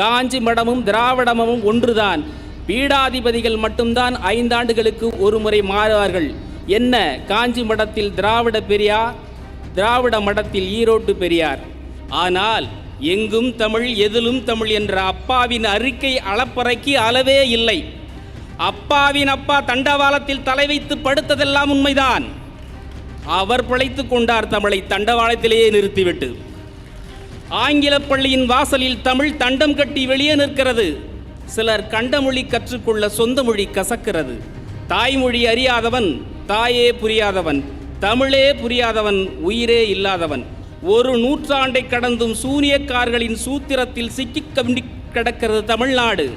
காஞ்சி மடமும் திராவிடமும் ஒன்றுதான். பீடாதிபதிகள் மட்டும்தான் ஐந்தாண்டுகளுக்கு ஒரு முறை மாறுவார்கள். என்ன? காஞ்சி மடத்தில் திராவிட பெரியார் திராவிட மடத்தில் ஈரோட்டு பெரியார். ஆனால் எங்கும் தமிழ் எதிலும் தமிழ் என்ற அப்பாவின் அறிக்கை அளப்பறைக்கு அளவே இல்லை. அப்பாவின் அப்பா தண்டவாளத்தில் தலை வைத்து படுத்ததெல்லாம் உண்மைதான். அவர் பிழைத்துக் கொண்டார் தமிழை தண்டவாளத்திலேயே நிறுத்திவிட்டு. ஆங்கில பள்ளியின் வாசலில் தமிழ் தண்டம் கட்டி வெளியே நிற்கிறது. சிலர் கண்டமொழி கற்றுக்கொள்ள சொந்த மொழி கசக்கிறது. தாய்மொழி அறியாதவன் தாயே புரியாதவன் தமிழே புரியாதவன் உயிரே இல்லாதவன். ஒரு நூற்றாண்டை கடந்தும் சூனியக்காரர்களின் சூத்திரத்தில் சிக்கி கிடக்கிறது தமிழ்நாடு.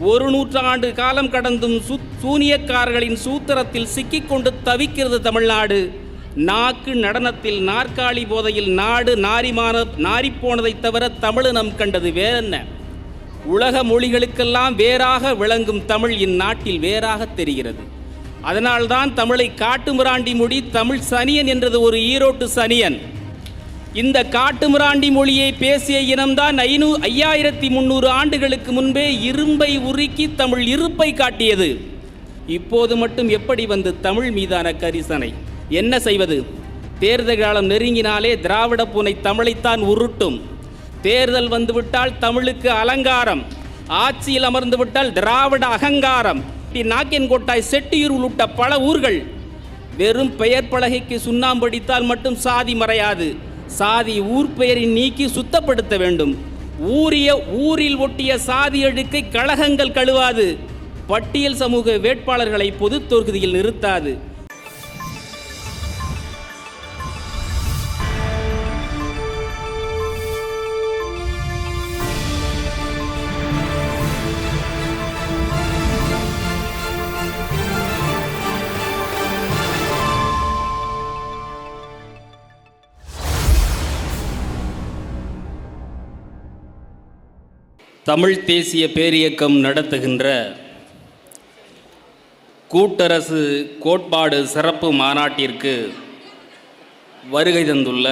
ஒரு நூற்றாண்டு காலம் கடந்தும் சு சூனியக்காரர்களின் சூத்திரத்தில் சிக்கிக்கொண்டு தவிக்கிறது தமிழ்நாடு. நாக்கு நடனத்தில் நாற்காலி போதையில் நாடு நாரிமான நாரிப்போனதைத் தவிர தமிழ் நம் கண்டது வேறென்ன? உலக மொழிகளுக்கெல்லாம் வேறாக விளங்கும் தமிழ் இந்நாட்டில் வேறாக தெரிகிறது. அதனால்தான் தமிழை காட்டுமிராண்டி மொழி தமிழ் சனியன் என்றது ஒரு ஈரோட்டு சனியன். இந்த காட்டுமிராண்டி மொழியை பேசிய இனம்தான் ஐநூ ஐயாயிரத்தி முந்நூறு ஆண்டுகளுக்கு முன்பே இரும்பை உருக்கி தமிழ் இருப்பை காட்டியது. இப்போது மட்டும் எப்படி வந்து தமிழ் மீதான கரிசனை? என்ன செய்வது? தேர்தல் காலம் நெருங்கினாலே திராவிட பூனை தமிழைத்தான் உருட்டும். தேர்தல் வந்துவிட்டால் தமிழுக்கு அலங்காரம். ஆட்சியில் அமர்ந்து விட்டால் திராவிட அகங்காரம். நாக்கின்கோட்டாய் செட்டியூர் உள்ளிட்ட பல ஊர்கள். வெறும் பெயர் பலகைக்கு சுண்ணாம்படித்தால் மட்டும் சாதி மறையாது. சாதி ஊர் பெயரை நீக்கி சுத்தப்படுத்த வேண்டும். ஊரிய ஊரில் ஒட்டிய சாதி அழுக்கை கழகங்கள் கழுவாது. பட்டியல் சமூக வேட்பாளர்களை பொது தொகுதியில் நிறுத்தாது. தமிழ் தேசிய பேரியக்கம் நடத்துகின்ற கூட்டரசு கோட்பாடு சிறப்பு மாநாட்டிற்கு வருகை தந்துள்ள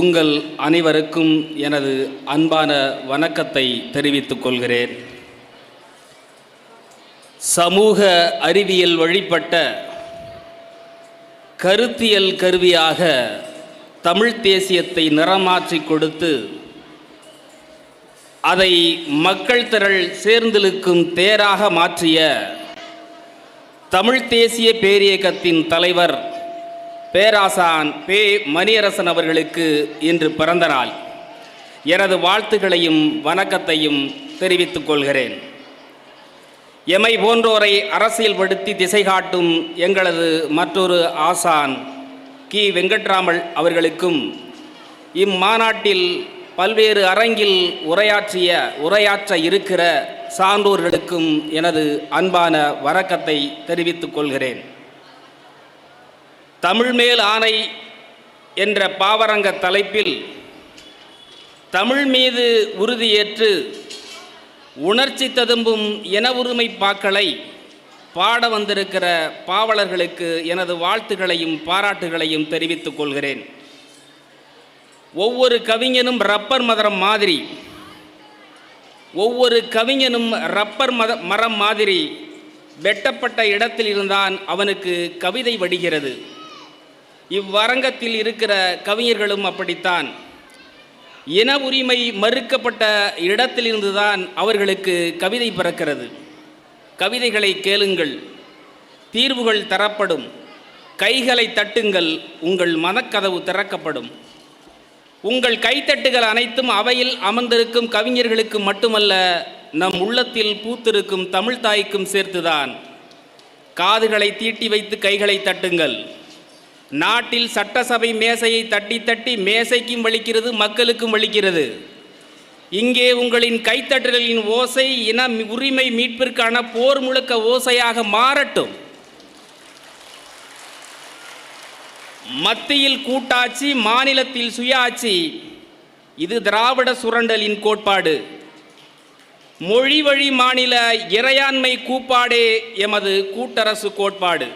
உங்கள் அனைவருக்கும் எனது அன்பான வணக்கத்தை தெரிவித்துக் கொள்கிறேன். சமூக அறிவியல் வழிபட்ட கருத்தியல் கருவியாக தமிழ் தேசியத்தை நிறமாற்றி கொடுத்து அதை மக்கள் திரள் சேர்ந்திருக்கும் தேராக மாற்றிய தமிழ் தேசிய பேரியக்கத்தின் தலைவர் பேராசான் பே மணியரசன் அவர்களுக்கு இன்று பிறந்த நாள். எனது வாழ்த்துக்களையும் வணக்கத்தையும் தெரிவித்துக் கொள்கிறேன். எமை போன்றோரை அரசியல்படுத்தி திசை காட்டும் எங்களது மற்றொரு ஆசான் கி. வெங்கட்ராமல் அவர்களுக்கும் இம்மாநாட்டில் பல்வேறு அரங்கில் உரையாற்றிய உரையாற்ற இருக்கிற சான்றோர்களுக்கும் எனது அன்பான வரக்கத்தை தெரிவித்துக் கொள்கிறேன். தமிழ் மேல் ஆணை என்ற பாவரங்க தலைப்பில் தமிழ் மீது உறுதியேற்று உணர்ச்சி ததும்பும் இன உரிமை பாக்களை பாட வந்திருக்கிற பாவலர்களுக்கு எனது வாழ்த்துகளையும் பாராட்டுகளையும் தெரிவித்துக் கொள்கிறேன். ஒவ்வொரு கவிஞனும் ரப்பர் மதரம் மாதிரி. ஒவ்வொரு கவிஞனும் ரப்பர் மத மரம் மாதிரி. வெட்டப்பட்ட இடத்தில் இருந்தான் அவனுக்கு கவிதை வடிகிறது. இவ்வரங்கத்தில் இருக்கிற கவிஞர்களும் அப்படித்தான். இன உரிமை மறுக்கப்பட்ட இடத்திலிருந்துதான் அவர்களுக்கு கவிதை பிறக்கிறது. கவிதைகளை கேளுங்கள். தீர்வுகள் தரப்படும். கைகளை தட்டுங்கள். உங்கள் மனக்கதவு திறக்கப்படும். உங்கள் கைத்தட்டுகள் அனைத்தும் அவையில் அமர்ந்திருக்கும் கவிஞர்களுக்கு மட்டுமல்ல நம் உள்ளத்தில் பூத்திருக்கும் தமிழ் தாய்க்கும் சேர்த்துதான். காதுகளை தீட்டி வைத்து கைகளை தட்டுங்கள். நாட்டில் சட்டசபை மேசையை தட்டி தட்டி மேசைக்கும் வலிக்கிறது மக்களுக்கும் வலிக்கிறது. இங்கே உங்களின் கைத்தட்டுகளின் ஓசை இன உரிமை மீட்பிற்கான போர் முழுக்க ஓசையாக மாறட்டும். மத்தியில் கூட்டாட்சி மாநிலத்தில் சுயாட்சி. இது திராவிட சுரண்டலின் கோட்பாடு. மொழி வழி மாநில இறையாண்மை கூப்பாடே எமது கூட்டரசு கோட்பாடு.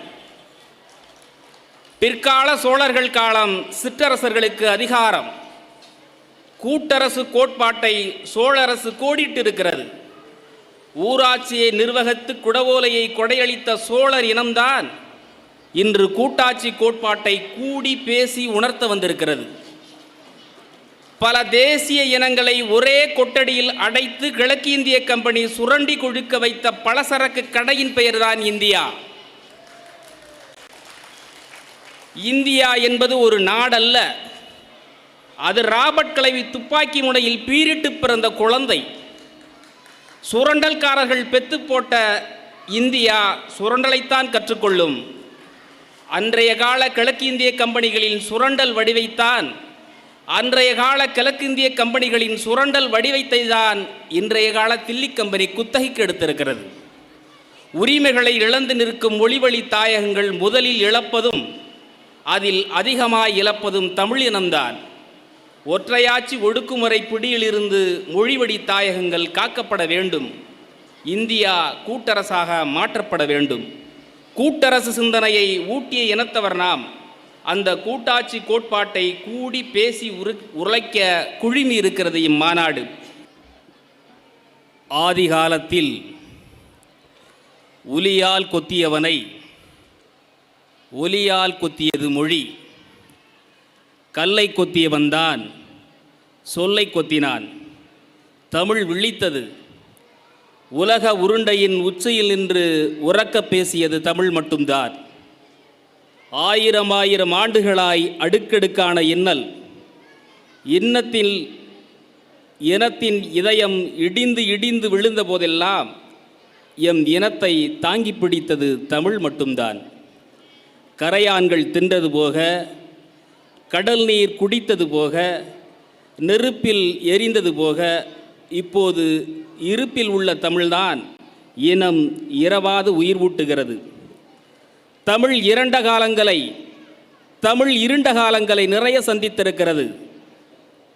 பிற்கால சோழர்கள் காலம் சிற்றரசர்களுக்கு அதிகாரம். கூட்டரசு கோட்பாட்டை சோழரசு கோடிட்டிருக்கிறது. ஊராட்சியை நிர்வகித்து குடவோலையை கொடையளித்த சோழர் இனம்தான். இன்று கூட்டாட்சி கோட்பாட்டை கூடி பேசி உணர்த்த வந்திருக்கிறது. பல தேசிய இனங்களை ஒரே கொட்டடியில் அடைத்து கிழக்கிந்திய கம்பெனி சுரண்டி கொழுக்க வைத்த பலசரக்கு கடையின் பெயர்தான் இந்தியா. இந்தியா என்பது ஒரு நாடல்ல. அது ராபர்ட் கலைவி துப்பாக்கி முனையில் பீரிட்டு பிறந்த குழந்தை. சுரண்டல்காரர்கள் பெத்து போட்ட இந்தியா சுரண்டலைத்தான் கற்றுக்கொள்ளும். அன்றைய கால கிழக்கிந்திய கம்பெனிகளின் சுரண்டல் வடிவைத்தான் அன்றைய கால கிழக்கிந்திய கம்பெனிகளின் சுரண்டல் வடிவத்தை தான் இன்றைய கால தில்லி கம்பெனி குத்தகைக்கு எடுத்திருக்கிறது. உரிமைகளை இழந்து நிற்கும் மொழிவழி தாயகங்கள் முதலில் இழப்பதும் அதில் அதிகமாய் இழப்பதும் தமிழ் இனம்தான். ஒற்றையாட்சி ஒடுக்குமுறை பிடியிலிருந்து மொழிவழி தாயகங்கள் காக்கப்பட வேண்டும். இந்தியா கூட்டரசாக மாற்றப்பட வேண்டும். கூட்டரசு சிந்தனையை ஊட்டிய இனத்தவர் நாம். அந்த கூட்டாட்சி கோட்பாட்டை கூடி பேசி உரு உரைக்க குழுமி இருக்கிறது இம்மாநாடு. ஆதி காலத்தில் கொத்தியவனை ஒலியால் கொத்தியது மொழி கல்லை கொத்தியவன்தான் சொல்லை கொத்தினான். தமிழ் விழித்தது. உலக உருண்டையின் உச்சியில் நின்று உறக்க பேசியது தமிழ் மட்டும்தான். ஆயிரம் ஆயிரம் ஆண்டுகளாய் அடுக்கடுக்கான இன்னல். இன்னத்தில் இனத்தின் இதயம் இடிந்து இடிந்து விழுந்த போதெல்லாம் எம் இனத்தை தாங்கி பிடித்தது தமிழ் மட்டும்தான். கரையான்கள் தின்றது போக கடல் நீர் குடித்தது போக நெருப்பில் எரிந்தது போக இப்போது இருப்பில் உள்ள தமிழ்தான் இனம் இரவாது உயிர் ஊட்டுகிறது. தமிழ் இரண்ட காலங்களை தமிழ் இருண்ட காலங்களை நிறைய சந்தித்திருக்கிறது.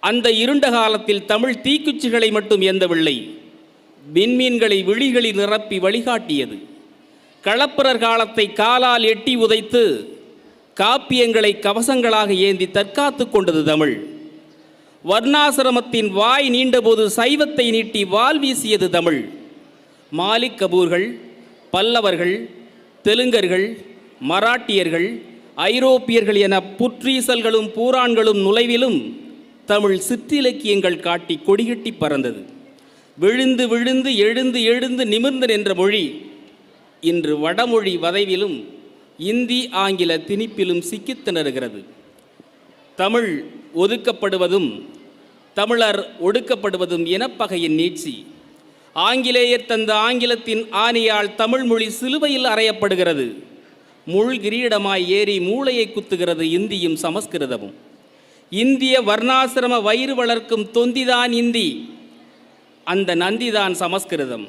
அந்த இருண்ட காலத்தில் தமிழ் தீக்குச்சிகளை மட்டும் எந்தவில்லை விண்மீன்களை விழிகளில் நிரப்பி வழிகாட்டியது. களப்பிரர் காலத்தை காலால் எட்டி உதைத்து காப்பியங்களை கவசங்களாக ஏந்தி தற்காத்து கொண்டது தமிழ். வர்ணாசிரமத்தின் வாய் நீண்டபோது சைவத்தை நீட்டி வால் வீசியது தமிழ். மாலிக் கபூர்கள் பல்லவர்கள் தெலுங்கர்கள் மராட்டியர்கள் ஐரோப்பியர்கள் என புற்றீசல்களும் பூரான்களும் நுழைவிலும் தமிழ் சிற்றிலக்கியங்கள் காட்டி கொடிகட்டி பறந்தது. விழுந்து விழுந்து எழுந்து எழுந்து நிமிர்ந்து நின்ற மொழி இன்று வடமொழி வதைவிலும் இந்தி ஆங்கில திணிப்பிலும் சிக்கித் திணறுகிறது. தமிழ் ஒதுக்கப்படுவதும் தமிழர் ஒடுக்கப்படுவதும் இனப்பகையின் நீட்சி. ஆங்கிலேயர் தந்த ஆங்கிலத்தின் ஆணியால் தமிழ்மொழி சிலுவையில் அறையப்படுகிறது. முள் கிரீடமாய் ஏறி மூளையை குத்துகிறது இந்தியும் சமஸ்கிருதமும். இந்திய வர்ணாசிரம வயிறு வளர்க்கும் தொந்திதான் இந்தி. அந்த நந்திதான் சமஸ்கிருதம்.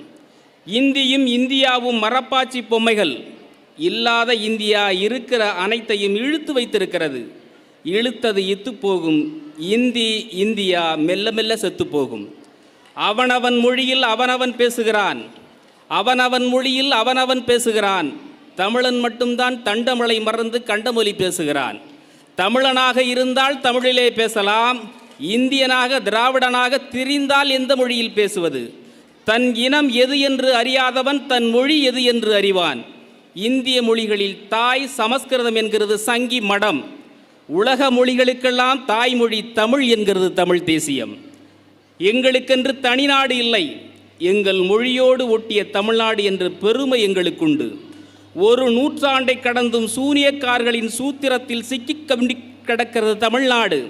இந்தியும் இந்தியாவும் மரப்பாச்சி பொம்மைகள். இல்லாத இந்தியா இருக்கிற அனைத்தையும் இழுத்து வைத்திருக்கிறது. இழுத்தது இத்து போகும் இந்தி இந்தியா மெல்ல மெல்ல செத்து போகும் அவனவன் மொழியில் அவனவன் பேசுகிறான். அவனவன் மொழியில் அவனவன் பேசுகிறான். தமிழன் மட்டும்தான் தண்டமலை மறந்து கண்டமொழி பேசுகிறான். தமிழனாக இருந்தால் தமிழிலே பேசலாம். இந்தியனாக திராவிடனாக திரிந்தால் எந்த மொழியில் பேசுவது? தன் இனம் எது என்று அறியாதவன் தன் மொழி எது என்று அறிவான். இந்திய மொழிகளில் தாய் சமஸ்கிருதம் என்கிறது சங்கி மடம். உலக மொழிகளுக்கெல்லாம் தாய்மொழி தமிழ் என்கிறது தமிழ் தேசியம். எங்களுக்கென்று தனிநாடு இல்லை. எங்கள் மொழியோடு ஒட்டிய தமிழ்நாடு என்ற பெருமை எங்களுக்குண்டு. ஒரு நூற்றாண்டை கடந்தும் சூனியக்காரர்களின் சூத்திரத்தில் சிக்கிக் கண்டி கிடக்கிறது தமிழ்நாடு.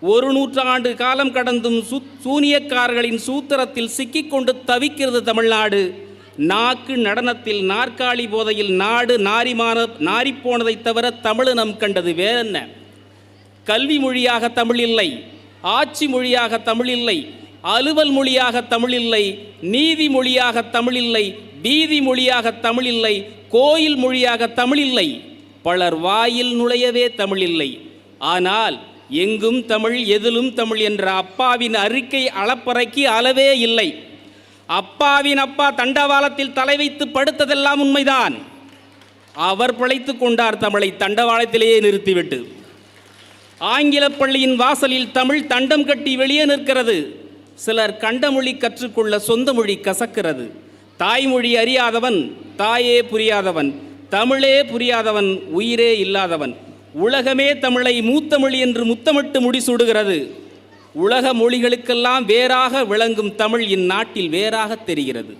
ஒரு நூற்றாண்டு காலம் கடந்தும் சு சூனியக்காரர்களின் சூத்திரத்தில் சிக்கிக்கொண்டு தவிக்கிறது தமிழ்நாடு. நாக்கு நடனத்தில் நாற்காலி போதையில் நாடு நாரிமான நாரிப்போனதைத் தவிர தமிழினம் கண்டது வேறென்ன? கல்வி மொழியாக தமிழ் இல்லை ஆட்சி மொழியாக தமிழ் இல்லை அலுவல் மொழியாக தமிழ் இல்லை நீதி மொழியாக தமிழ் இல்லை வீதி மொழியாக தமிழ் இல்லை கோயில் மொழியாக தமிழ் இல்லை. பலர் வாயில் நுழையவே தமிழ் இல்லை. ஆனால் எங்கும் தமிழ் எதிலும் தமிழ் என்ற அப்பாவின் அறிக்கை அளப்பறைக்கு அளவே இல்லை. அப்பாவின் அப்பா தண்டவாளத்தில் தலை வைத்து படுத்ததெல்லாம் உண்மைதான். அவர் பிழைத்து கொண்டார் தமிழை தண்டவாளத்திலேயே நிறுத்திவிட்டு. ஆங்கில பள்ளியின் வாசலில் தமிழ் தண்டம் கட்டி வெளியே நிற்கிறது. சிலர் கண்டமொழி கற்றுக்கொள்ள சொந்த மொழி கசக்கிறது. தாய்மொழி அறியாதவன் தாயே புரியாதவன் தமிழே புரியாதவன் உயிரே இல்லாதவன். உலகமே தமிழை மூத்த மொழி என்று முத்தமிட்டு முடிசூடுகிறது உலக மொழிகளுக்கெல்லாம் வேறாக விளங்கும் தமிழ் இந்நாட்டில் வேறாக தெரிகிறது.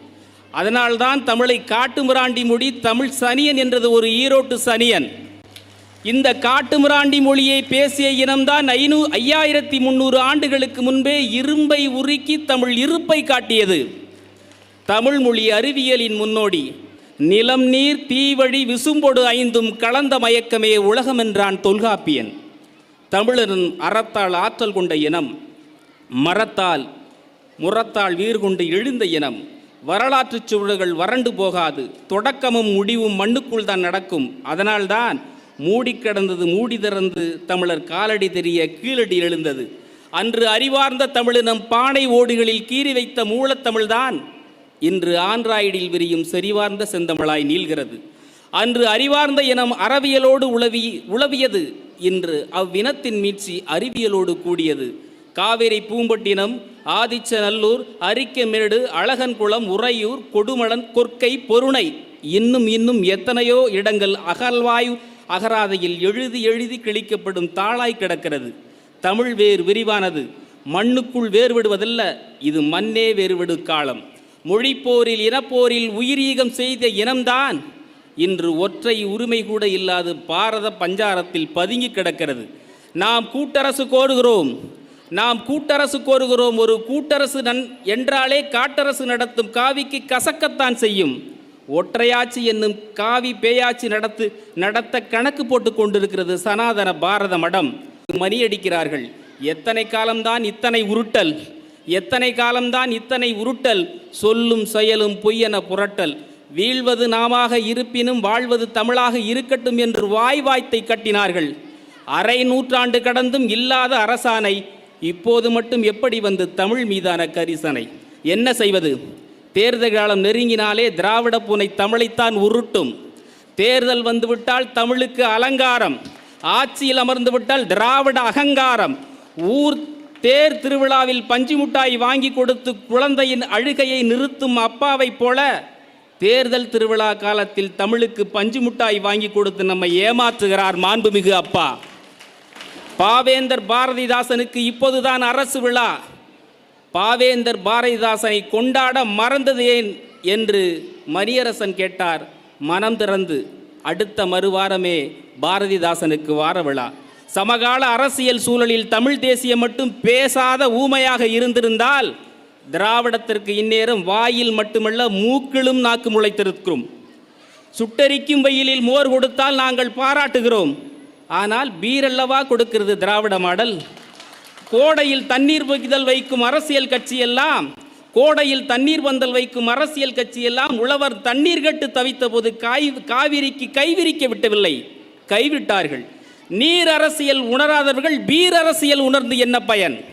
அதனால்தான் தமிழை காட்டுமிராண்டி மொழி தமிழ் சனியன் என்றது ஒரு ஈரோட்டு சனியன். இந்த காட்டுமிராண்டி மொழியை பேசிய இனம்தான் ஐநூ ஐயாயிரத்தி முந்நூறு ஆண்டுகளுக்கு முன்பே இரும்பை உருக்கி தமிழ் இருப்பை காட்டியது. தமிழ் மொழி அறிவியலின் முன்னோடி. நிலம் நீர் தீவழி விசும்பொடு ஐந்தும் கலந்த மயக்கமே உலகம் என்றான் தொல்காப்பியன். தமிழரின் அறத்தால் ஆற்றல் கொண்ட இனம் மரத்தால் முரத்தால் வீர் கொண்டு எழுந்த இனம். வரலாற்றுச் சுவடுகள் வறண்டு போகாது. தொடக்கமும் முடிவும் மண்ணுக்குள் தான் நடக்கும். அதனால்தான் மூடி கடந்தது மூடி திறந்து தமிழர் காலடி தெரிய கீழடி எழுந்தது. அன்று அறிவார்ந்த தமிழினம் பானை ஓடுகளில் கீறி வைத்த மூலத்தமிழ்தான் இன்று ஆண்ட்ராய்டில் விரியும் செறிவார்ந்த செந்தமிழாய் நீள்கிறது. அன்று அறிவார்ந்த இனம் அறவியலோடு உளவி உளவியது. இன்று அவ்வினத்தின் மீட்சி அறிவியலோடு கூடியது. காவிரி பூம்பட்டினம் ஆதிச்சநல்லூர் அரிக்கமேடு அழகன்குளம் உறையூர் கொடுமளன் கொற்கை பொருணை. இன்னும் இன்னும் எத்தனையோ இடங்கள் அகழ்வாயு அகராதையில் எழுதி எழுதி கிழிக்கப்படும் தாளாய் கிடக்கிறது. தமிழ் வேர் விரிவானது. மண்ணுக்குள் வேறுவிடுவதல்ல இது மண்ணே வேறுவிடு காலம். மொழிப்போரில் இனப்போரில் உயிரீகம் செய்த இனம்தான். இன்று ஒற்றை உரிமை கூட இல்லாது பாரத பஞ்சாரத்தில் பதுங்கி கிடக்கிறது. நாம் கூட்டரசு கோருகிறோம். நாம் கூட்டரசு கோருகிறோம். ஒரு கூட்டரசு நன் என்றாலே காட்டரசு நடத்தும் காவிக்கு கசக்கத்தான் செய்யும். ஒற்றையாட்சி என்னும் காவி பேயாட்சி நடத்து நடத்த கணக்கு போட்டு கொண்டிருக்கிறது சனாதன பாரத மடம். மணியடிக்கிறார்கள் எத்தனை காலம்தான் இத்தனை உருட்டல்? எத்தனை காலம்தான் இத்தனை உருட்டல்? சொல்லும் செயலும் பொய்யென புரட்டல். வீழ்வது நாமாக இருப்பினும் வாழ்வது தமிழாக இருக்கட்டும் என்று வாய் வாய்த்தை கட்டினார்கள். அரை நூற்றாண்டு கடந்தும் இல்லாத அரசாணை இப்போது மட்டும் எப்படி வந்து தமிழ் மீதான கரிசனை? என்ன செய்வது? தேர்தல் காலம் நெருங்கினாலே திராவிட பூனை தமிழைத்தான் உருட்டும். தேர்தல் வந்துவிட்டால் தமிழுக்கு அலங்காரம். ஆட்சியில் அமர்ந்து விட்டால் திராவிட அகங்காரம். ஊர் தேர் திருவிழாவில் பஞ்சு முட்டாய் வாங்கி கொடுத்து குழந்தையின் அழுகையை நிறுத்தும் அப்பாவைப் போல தேர்தல் திருவிழா காலத்தில் தமிழுக்கு பஞ்சு முட்டாய் வாங்கி கொடுத்து நம்மை ஏமாற்றுகிறார் மாண்புமிகு அப்பா. பாவேந்தர் பாரதிதாசனுக்கு இப்போதுதான் அரசு விழா. பாவேந்தர் பாரதிதாசனை கொண்டாட மறந்தது ஏன் என்று மரியரசன் கேட்டார். மனம் திறந்து அடுத்த மறுவாரமே பாரதிதாசனுக்கு வார விழா. சமகால அரசியல் சூழலில் தமிழ் தேசியம் மட்டும் பேசாத ஊமையாக இருந்திருந்தால் திராவிடத்திற்கு இந்நேரம் வாயில் மட்டுமல்ல மூக்கிலும் நாக்கு முளைத்திருக்கிறோம் சுட்டரிக்கும் வெயிலில் மோர் கொடுத்தால் நாங்கள் பாராட்டுகிறோம். ஆனால் பீரல்லவா கொடுக்கிறது திராவிட மாடல். கோடையில் தண்ணீர் பகிதல் வைக்கும் அரசியல் கட்சியெல்லாம் கோடையில் தண்ணீர் பந்தல் வைக்கும் அரசியல் கட்சியெல்லாம் உழவர் தண்ணீர் கட்டு தவித்த போது காய் காவிரிக்கு கைவிரிக்க விட்டவில்லை. கைவிட்டார்கள். நீர் அரசியல் உணராதவர்கள் பீர் அரசியல் உணர்ந்து என்ன பயன்?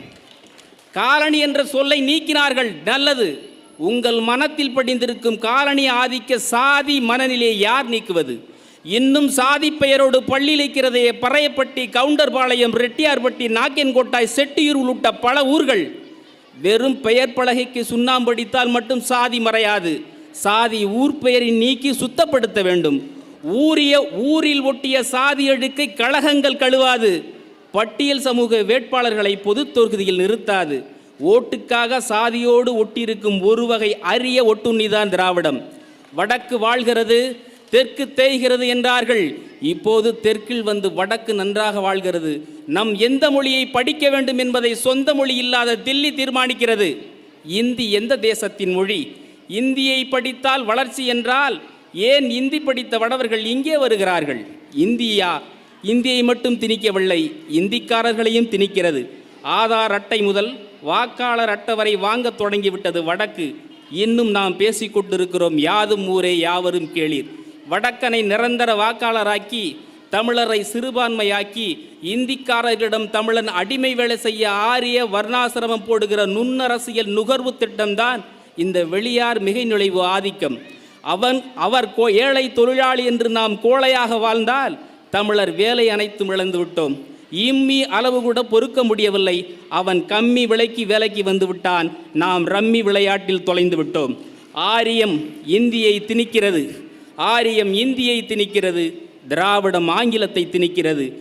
காலனி என்ற சொல்லை நீக்கினார்கள். நல்லது. உங்கள் மனத்தில் படிந்திருக்கும் காலனி ஆதிக்க சாதி மனநிலையை யார் நீக்குவது? இன்னும் சாதி பெயரோடு பள்ளியிலிருக்கிறதே பறையப்பட்டி கவுண்டர்பாளையம் ரெட்டியார்பட்டி நாக்கென்கோட்டாய் செட்டியூர் உள்ளிட்ட பல ஊர்கள். வெறும் பெயர் பலகைக்கு சுண்ணாம்படித்தால் மட்டும் சாதி மறையாது. சாதி ஊர் பெயரை நீக்கி சுத்தப்படுத்த வேண்டும். ஊரிய ஊரில் ஒட்டிய சாதி அழுக்கை கழகங்கள் கழுவாது. பட்டியல் சமூக வேட்பாளர்களை பொது தொகுதியில் நிறுத்தாது. ஓட்டுக்காக சாதியோடு ஒட்டியிருக்கும் ஒரு வகை அரிய ஒட்டுண்ணிதான் திராவிடம். வடக்கு வாழ்கிறது தெற்கு தேய்கிறது என்றார்கள். இப்போது தெற்கில் வந்து வடக்கு நன்றாக வாழ்கிறது. நம் எந்த மொழியை படிக்க வேண்டும் என்பதை சொந்த மொழி இல்லாத தில்லி தீர்மானிக்கிறது. இந்தி எந்த தேசத்தின் மொழி? இந்தியை படித்தால் வளர்ச்சி என்றால் ஏன் இந்தி படித்த வடவர்கள் இங்கே வருகிறார்கள்? இந்தியா இந்தியை மட்டும் திணிக்கவில்லை இந்திக்காரர்களையும் திணிக்கிறது. ஆதார் அட்டை முதல் வாக்காளர் அட்டை வரை வாங்கத் தொடங்கிவிட்டது வடக்கு. இன்னும் நாம் பேசிக்கொண்டிருக்கிறோம் யாதும் ஊரே யாவரும் கேளீர். வடக்கனை நிரந்தர வாக்காளராக்கி தமிழரை சிறுபான்மையாக்கி இந்திக்காரர்களிடம் தமிழன் அடிமை வேலை செய்ய ஆரிய வர்ணாசிரமம் போடுகிற நுண்ணரசியல் நுகர்வு திட்டம்தான் இந்த வெளியார் மிகை நுழைவு ஆதிக்கம். அவன் அவர் கோ ஏழை தொழிலாளி என்று நாம் கோழையாக வாழ்ந்தால் தமிழர் வேலை அனைத்தும் இழந்து விட்டோம். இம்மி அளவு கூட பொறுக்க முடியவில்லை. அவன் கம்மி விலைக்கு வேலைக்கு வந்து விட்டான். நாம் ரம்மி விளையாட்டில் தொலைந்து விட்டோம். ஆரியம் இந்தியை திணிக்கிறது. ஆரியம் இந்தியை திணிக்கிறது திராவிடம் ஆங்கிலத்தை திணிக்கிறது.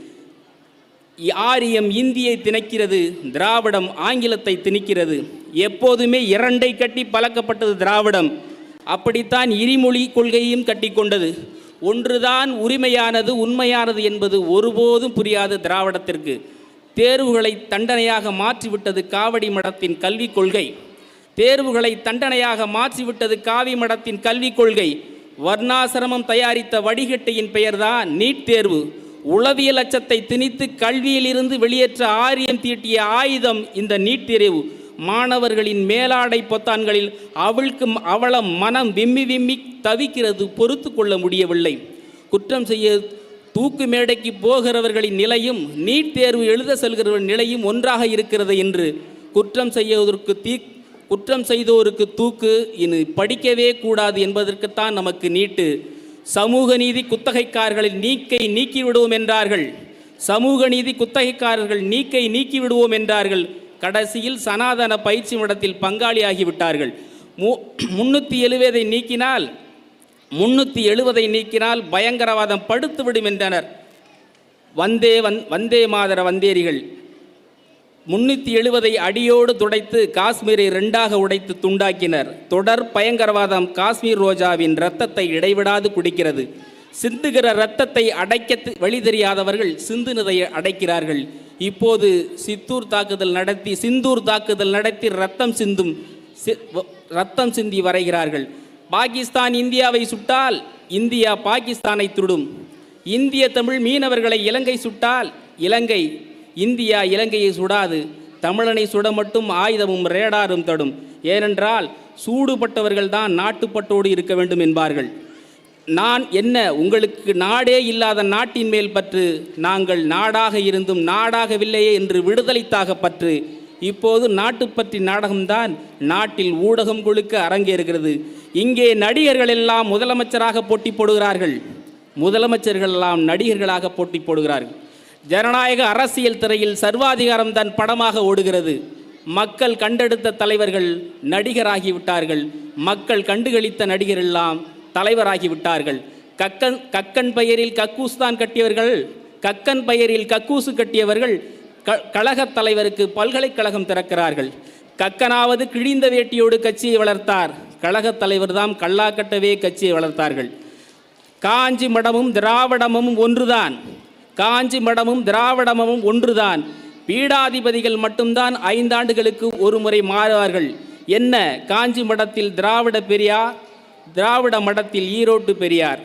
ஆரியம் இந்தியை திணிக்கிறது திராவிடம் ஆங்கிலத்தை திணிக்கிறது. எப்போதுமே இரண்டை கட்டி பழக்கப்பட்டது திராவிடம். அப்படித்தான் இருமொழி கொள்கையும் கட்டிக்கொண்டது. ஒன்றுதான் உரிமையானது உண்மையானது என்பது ஒருபோதும் புரியாது திராவிடத்திற்கு. தேர்வுகளை தண்டனையாக மாற்றிவிட்டது காவடி மடத்தின் கல்விக் கொள்கை. தேர்வுகளை தண்டனையாக மாற்றிவிட்டது காவி மடத்தின் கல்விக் கொள்கை. வர்ணாசிரமம் தயாரித்த வடிகட்டியின் பெயர்தான் நீட் தேர்வு. உளவியல் அச்சத்தை திணித்து கல்வியிலிருந்து வெளியேற்ற ஆரியம் தீட்டிய ஆயுதம் இந்த நீட் தேர்வு. மாணவர்களின் மேலாடை பொத்தான்களில் அவளுக்கு அவள மனம் விம்மி விம்மி தவிக்கிறது பொறுத்து கொள்ள முடியவில்லை. குற்றம் செய்ய தூக்கு மேடைக்கு போகிறவர்களின் நிலையும் நீட் தேர்வு எழுத செல்கிறவர்களின் நிலையும் ஒன்றாக இருக்கிறது என்று குற்றம் செய்வதற்கு தீ குற்றம் செய்தோருக்கு தூக்கு இனி படிக்கவே கூடாது என்பதற்குத்தான் நமக்கு நீட்டு. சமூக நீதி குத்தகைக்காரர்களின் நீக்கை நீக்கிவிடுவோம் என்றார்கள். சமூக நீதி குத்தகைக்காரர்கள் நீக்கை நீக்கிவிடுவோம் என்றார்கள். கடைசியில் சனாதன பயிற்சி மடத்தில் பங்காளியாகிவிட்டார்கள் மு முன்னூற்றி எழுவதை நீக்கினால் முன்னூற்றி எழுவதை நீக்கினால் பயங்கரவாதம் படுத்துவிடும் என்றனர். வந்தே வந் வந்தே மாதர வந்தேரிகள். முன்னூற்றி எழுபதை அடியோடு துடைத்து காஷ்மீரை ரெண்டாக உடைத்து துண்டாக்கினர். தொடர் பயங்கரவாதம் காஷ்மீர் ரோஜாவின் இரத்தத்தை இடைவிடாது குடிக்கிறது. சிந்துகிற இரத்தத்தை அடைக்க வழி தெரியாதவர்கள் சிந்துனதை அடைக்கிறார்கள். இப்போது சித்தூர் தாக்குதல் நடத்தி சிந்தூர் தாக்குதல் நடத்தி ரத்தம் சிந்தும் சி- ரத்தம் சிந்தி வரைகிறார்கள். பாகிஸ்தான் இந்தியாவை சுட்டால் இந்தியா பாகிஸ்தானை துடும் இந்திய தமிழ் மீனவர்களை இலங்கை சுட்டால் இலங்கை இந்தியா இலங்கையை சுடாது. தமிழனை சுட மட்டும் ஆயுதமும் ரேடாரும் தடும். ஏனென்றால் சூடுபட்டவர்கள் தான் நாட்டுப்பட்டோடு இருக்க வேண்டும் என்பார்கள். நான் என்ன உங்களுக்கு நாடே இல்லாத நாட்டின் மேல் பற்று நாங்கள் நாடாக இருந்தும் நாடாகவில்லையே என்று விடுதலைத்தாக பற்று. இப்போது நாட்டுப்பற்றி நாடகம்தான் நாட்டில் ஊடகம் கொழுக்க அரங்கேறுகிறது. இங்கே நடிகர்கள் எல்லாம் முதலமைச்சராக போட்டி போடுகிறார்கள். முதலமைச்சர்கள் எல்லாம் நடிகர்களாக போட்டி போடுகிறார்கள். ஜனநாயக அரசியல் திரையில் சர்வாதிகாரம் தான் படமாக ஓடுகிறது. மக்கள் கண்டெடுத்த தலைவர்கள் நடிகராகிவிட்டார்கள் மக்கள் கண்டுகளித்த நடிகர் எல்லாம் தலைவராகி விட்டார்கள். கக்கன் கக்கன் பெயரில் கக்கூஸ்தான் கட்டியவர்கள் கக்கன் பெயரில் கக்கூசு கட்டியவர்கள் க கழகத் தலைவருக்கு பல்கலைக்கழகம் திறக்கிறார்கள். கக்கனாவது கிழிந்த வேட்டியோடு கட்சியை வளர்த்தார். கழகத் தலைவர் தாம் கல்லாக்கட்டவே கட்சியை வளர்த்தார்கள். காஞ்சி மடமும் திராவிடமும் ஒன்றுதான். காஞ்சி மடமும் திராவிடமும் ஒன்றுதான். பீடாதிபதிகள் மட்டும்தான் ஐந்தாண்டுகளுக்கு ஒரு முறை மாறுவார்கள் என்ன? காஞ்சி மடத்தில் திராவிட பெரியார் திராவிட மடத்தில் ஈரோட்டு பெரியார்.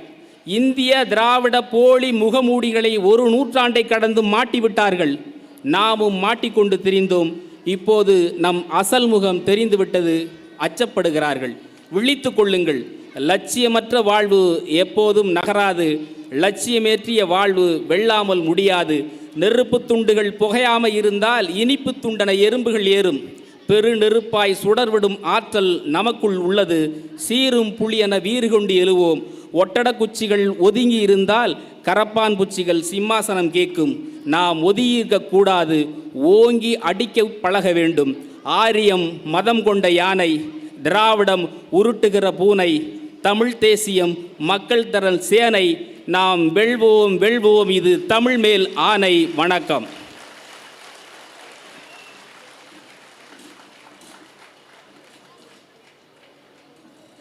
இந்திய திராவிட போலி முகமூடிகளை ஒரு நூற்றாண்டை கடந்து மாட்டிவிட்டார்கள். நாமும் மாட்டிக்கொண்டு திரிந்தோம். இப்போது நம் அசல் முகம் தெரிந்துவிட்டது. அச்சப்படுகிறார்கள். விழித்து கொள்ளுங்கள். லட்சியமற்ற வாழ்வு எப்போதும் நகராது. லட்சியமேற்றிய வாழ்வு வெல்லாமல் முடியாது. நெருப்பு துண்டுகள் புகையாமல் இருந்தால் இனிப்பு துண்டன எறும்புகள் ஏறும். பெரு நெருப்பாய் சுடர்விடும் ஆற்றல் நமக்குள் உள்ளது. சீரும் புளியென வீறு கொண்டு எழுவோம். ஒட்டட குச்சிகள் ஒதுங்கி இருந்தால் கரப்பான் பூச்சிகள் சிம்மாசனம் கேட்கும். நாம் ஒதுங்கியிருக்க கூடாது. ஓங்கி அடிக்க பழக வேண்டும். ஆரியம் மதம் கொண்ட யானை திராவிடம் உருட்டுகிற பூனை தமிழ் தேசியம் மக்கள் தரல் சேனை நாம் வெல்வோம் வெல்வோம். இது தமிழ் மேல் ஆணை வணக்கம்.